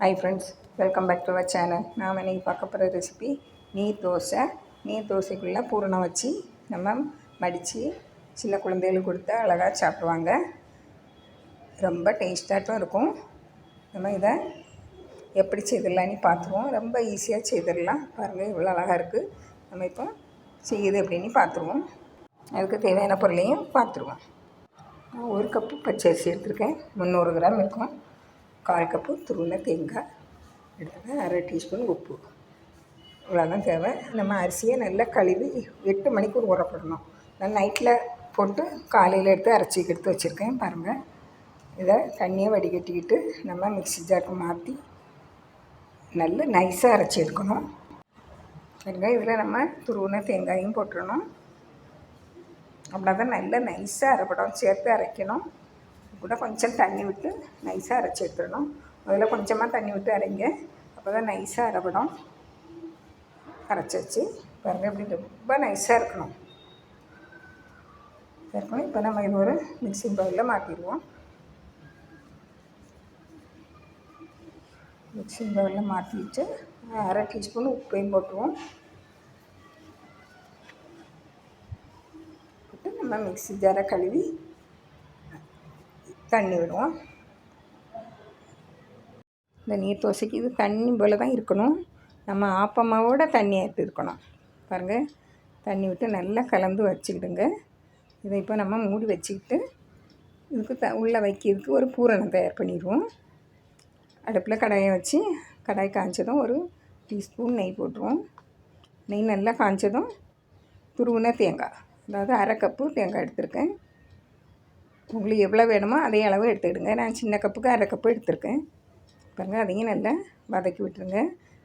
Hi friends welcome back to our channel நாம் இன்றைக்கி பார்க்க போகிற ரெசிபி நீர் தோசை. நீர் தோசைக்குள்ளே பூரணம் வச்சு நம்ம மடித்து சின்ன குழந்தைகளுக்கு கொடுத்தா அழகாக சாப்பிடுவாங்க. ரொம்ப டேஸ்ட்டாகட்டும் இருக்கும். நம்ம இதை எப்படி செய்திடலான்னு பார்த்துருவோம். ரொம்ப ஈஸியாக செய்திடலாம். பாருங்கள் இவ்வளோ அழகாக இருக்குது நம்ம இப்போ செய்யுது அப்படின்னு பார்த்துருவோம். அதுக்கு தேவையான பொருளையும் பார்த்துருவோம். ஒரு கப்பு பச்சரிசி எடுத்திருக்கேன். முந்நூறு கிராம் இருக்கும். கால் கப்பு துருவின தேங்காய் எடுத்துக்கேன் அரை டீஸ்பூன் உப்பு. இவ்வளோதான் தேவை. நம்ம அரிசியை நல்லா கழுவி எட்டு மணிக்கு ஊறப்படணும் நான் நைட்டில் போட்டு காலையில் எடுத்து அரைச்சி எடுத்து வச்சுருக்கேன். பாருங்கள் இதை தண்ணியை வடிகட்டிக்கிட்டு நம்ம மிக்ஸி ஜாருக்கு மாற்றி நல்ல நைஸாக அரைச்சி எடுக்கணும். பாருங்கள் இதில் நம்ம துருவின தேங்காயும் போட்டுடணும். அப்படின்னா தான் நல்லா நைஸாக அரைப்படம் சேர்த்து அரைக்கணும். கூட கொஞ்சம் தண்ணி விட்டு நைஸாக அரைச்சி எடுத்துடணும். முதல்ல கொஞ்சமாக தண்ணி விட்டு அரைங்க. அப்போ தான் நைஸாக அரைப்படும் அரைச்சி வச்சு பாருங்கள் இப்படி ரொம்ப நைஸாக இருக்கணும். இருக்கணும் இப்போ நம்ம இது ஒரு மிக்சிங் பவுலில் மாற்றிடுவோம் மிக்சிங் பவுலில் மாற்றிட்டு அரை டீஸ்பூன் உப்பையும் போட்டுருவோம். போட்டு நம்ம மிக்ஸி ஜாரை கழுவி தண்ணி விடுவோம். இந்த நீர் தோசைக்கு இது தண்ணி போல் தான் இருக்கணும். நம்ம ஆப்பமாவோட தண்ணி எடுத்து இருக்கணும். பாருங்கள் தண்ணி விட்டு நல்லா கலந்து வச்சுக்கிடுங்க. இதை இப்போ நம்ம மூடி வச்சுக்கிட்டு இதுக்கு த உள்ளே வைக்கிறதுக்கு ஒரு பூரணம் தயார் பண்ணிடுவோம். அடுப்பில் கடாயை வச்சு கடாய் காய்ச்சதும் ஒரு டீஸ்பூன் நெய் போட்டுருவோம். நெய் நல்லா காய்ச்சதும் துருவின தேங்காய் அதாவது அரை கப்பு தேங்காய் எடுத்திருக்கேன். உங்களுக்கு எவ்வளோ வேணுமோ அதே அளவு எடுத்துக்கிடுங்க. நான் சின்ன கப்புக்கு அரை கப்பு எடுத்திருக்கேன். பாருங்கள் அதையும் நல்லா வதக்கி விட்டுருங்க.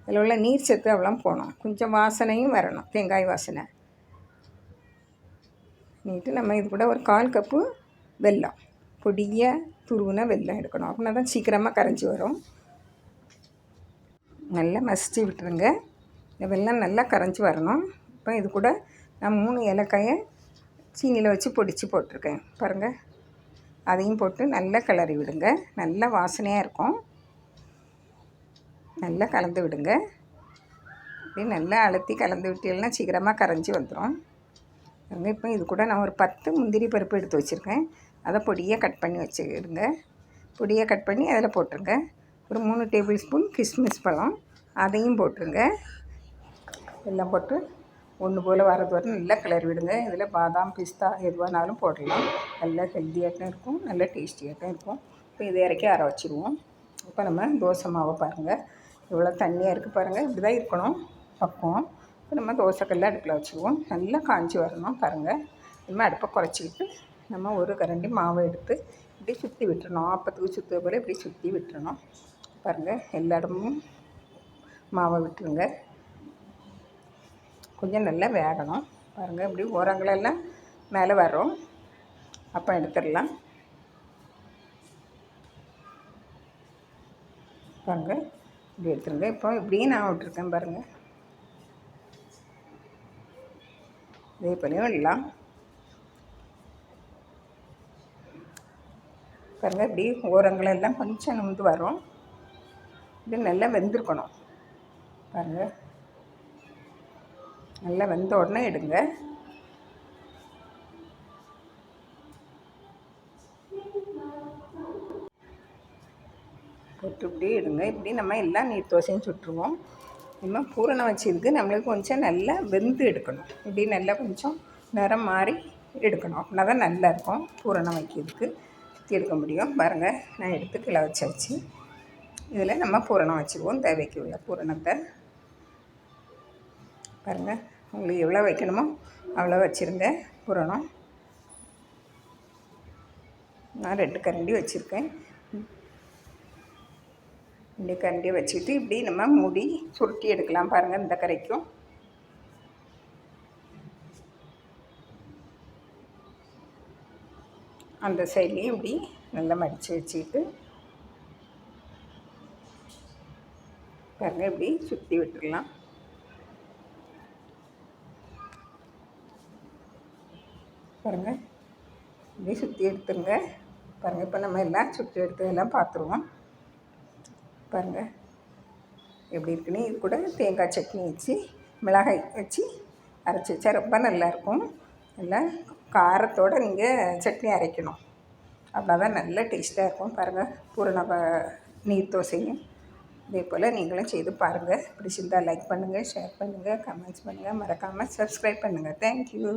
அதில் உள்ள நீர் சத்து அவ்வளோ போகணும். கொஞ்சம் வாசனையும் வரணும் தேங்காய் வாசனை. நீட்டு நம்ம இது கூட ஒரு கால் கப்பு வெல்லம். பொடியாக துருவின வெல்லம் எடுக்கணும். அப்படின்னா தான் சீக்கிரமாக கரைஞ்சி வரும். நல்லா மசிச்சு விட்டுருங்க. இந்த வெல்லம் நல்லா கரைஞ்சி வரணும். இப்போ இது கூட நான் மூணு ஏலக்காயை சீனியில் வச்சு பொடிச்சு போட்டிருக்கேன். பாருங்கள் அதையும் போட்டு நல்லா கிளறி விடுங்க. நல்லா வாசனையாக இருக்கும். நல்லா கலந்து விடுங்க. அப்படியே நல்லா அழுத்தி கலந்து விட்டீங்கன்னா சீக்கிரமாக கரைஞ்சி வந்துடும் அங்கே இப்போ இது கூட நான் ஒரு பத்து முந்திரி பருப்பு எடுத்து வச்சுருக்கேன். அதை பொடியாக கட் பண்ணி வச்சுக்கிடுங்க பொடியாக கட் பண்ணி அதில் போட்டுருங்க. ஒரு மூணு டேபிள் ஸ்பூன் கிஸ்மிஸ் பழம். அதையும் போட்டுருங்க. எல்லாம் போட்டு ஒன்று போல் வரது வரை நல்லா கிளறி விடுங்க. இதில் பாதாம் பிஸ்தா எதுவானாலும் போடலாம். நல்லா ஹெல்த்தியாகட்டும் இருக்கும். நல்ல டேஸ்டியாகட்டும் இருக்கும். இப்போ இதை இறக்கி அரை வச்சுருவோம். இப்போ நம்ம தோசை மாவை பாருங்கள் இவ்வளோ தண்ணியாக இருக்குது பாருங்கள் இப்படி தான் இருக்கணும். பக்குவம். இப்போ நம்ம தோசைக்கல்ல அடுப்பில் வச்சுருவோம். நல்லா காஞ்சி வரணும் பாருங்கள் இனிமேல் அடுப்பை குறைச்சிக்கிட்டு நம்ம ஒரு கரண்டி மாவை எடுத்து இப்படி சுற்றி விட்டுறணும். ஆப்பத்துக்கு சுற்றுற போல் இப்படி சுற்றி விட்டுறணும். பாருங்கள் எல்லா இடமும் மாவை விட்டுருங்க. கொஞ்சம் நல்லா வேகணும். பாருங்கள் இப்படி ஓரங்களெல்லாம் மேலே வரும் அப்போ எடுத்துடலாம். பாருங்கள் இப்படி எடுத்துருங்க. இப்போ இப்படியும் நான் விட்டுருக்கேன் பாருங்கள் இதே போலையும் விடலாம். பாருங்கள் இப்படி ஓரங்களெல்லாம் கொஞ்சம் நிமிந்து வரும். இப்படி நல்லா வெந்திருக்கணும். பாருங்கள் நல்லா வெந்த உடனே எடுங்க. போட்டு இப்படியே எடுங்க. இப்படி நம்ம எல்லாம் நீர் தோசையும் சுட்டுருவோம். நம்ம பூரணம் வச்சதுக்கு நம்மளுக்கு கொஞ்சம் நல்லா வெந்து எடுக்கணும். இப்படி நல்லா கொஞ்சம் நிறம் மாறி எடுக்கணும். அப்படின்னா தான் நல்லா இருக்கும். பூரணம் வைக்கிறதுக்கு. சுற்றி எடுக்க முடியும். பாருங்கள் நான் எடுத்து கிளை வச்சாச்சு. இதில் நம்ம பூரணம் வச்சுருவோம். தேவைக்கு உள்ள பூரணத்தை. பாருங்கள் உங்களுக்கு எவ்வளோ வைக்கணுமோ அவ்வளோ வச்சுருங்க புரணம். நான் ரெண்டு கரண்டி வச்சுருக்கேன். ரெண்டு கரண்டி வச்சுட்டு இப்படி நம்ம மூடி சுருட்டி எடுக்கலாம் பாருங்கள் இந்த கரைக்கும். அந்த சைட்லேயும் இப்படி நல்லா மடித்து வச்சுக்கிட்டு பாருங்கள் இப்படி சுற்றி விட்டுடலாம். பாருங்கள் இப்படியே சுற்றி எடுத்துருங்க. பாருங்கள் இப்போ நம்ம எல்லாம் சுற்றி எடுத்து எல்லாம் பார்த்துருவோம் பாருங்கள் எப்படி இருக்குன்னு இது கூட தேங்காய் சட்னி வச்சு மிளகாய் வச்சு அரைச்சி வச்சா ரொம்ப நல்லாயிருக்கும் நல்லா காரத்தோடு நீங்கள் சட்னி அரைக்கணும். அப்போ தான் நல்ல டேஸ்ட்டாக இருக்கும். பாருங்கள் பூரண நீர் தோசையும் இதே போல் நீங்களும் செய்து பாருங்கள் பிடிச்சிருந்தால் லைக் பண்ணுங்கள் ஷேர் பண்ணுங்கள் கமெண்ட்ஸ் பண்ணுங்கள் மறக்காமல் சப்ஸ்கிரைப் பண்ணுங்கள் தேங்க்யூ